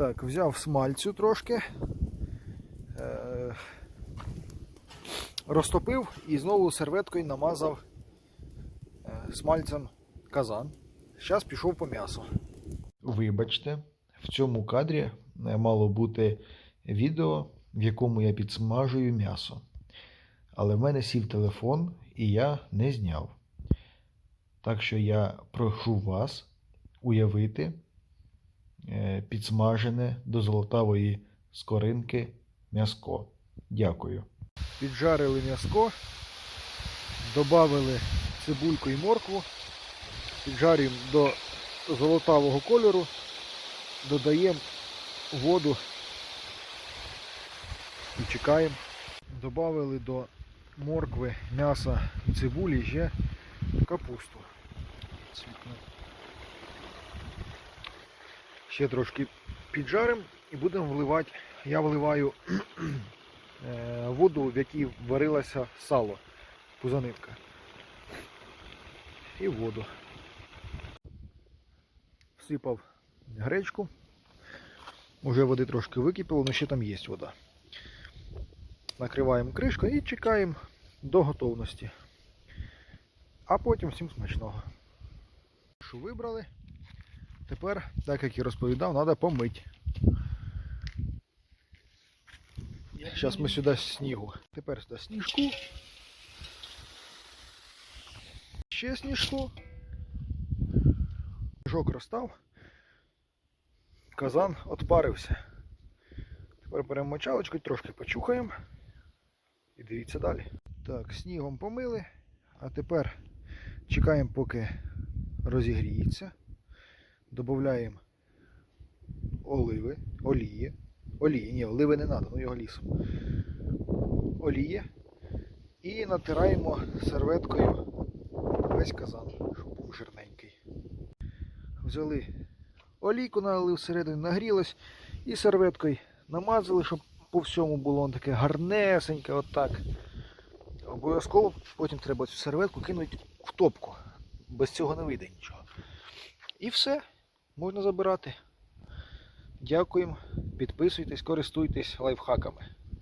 Так, взяв смальцю трошки. Е, розтопив і знову серветкою намазав е, смальцем казан. Зараз пішов по м'ясу. Вибачте, в цьому кадрі е, мало бути відео, в якому я підсмажую м'ясо. Але в мене сів телефон і я не зняв. Так що я прошу вас уявити підсмажене до золотавої скоринки м'яско. Дякую. Піджарили м'яско, додали цибульку і моркву, піджарюємо до золотавого кольору, додаємо воду і чекаємо. Добавили до моркви, м'яса цибулі ще капусту. Ще трошки піджаримо і будемо вливати. Я вливаю е, воду, в якій варилося сало, пузанинка. І воду. Всипав гречку. Уже води трошки википіло, але ще там є вода. Накриваємо кришкою і чекаємо до готовності. А потім всім смачного. Що вибрали? Тепер, так як і розповідав, треба помити. Зараз ми сюди снігу. Тепер сюди сніжку. Ще сніжку. Жок розстав. Казан отпарився. Тепер беремо мочалочку трошки почухаємо. І дивіться далі. Так, снігом помили, а тепер чекаємо, поки розігріється. Додаємо оливи, олії. Олії, ні, оливи не треба, ну його лісом. Олії. І натираємо серветкою весь казан, щоб був жирненький. Взяли олійку, налили всередину, нагрілось і серветкою намазали, щоб по всьому було таке гарнесеньке, отак. Обов'язково потім треба цю серветку кинути в топку. Без цього не вийде нічого. І все, можна забирати. Дякуємо, підписуйтесь, користуйтесь лайфхаками.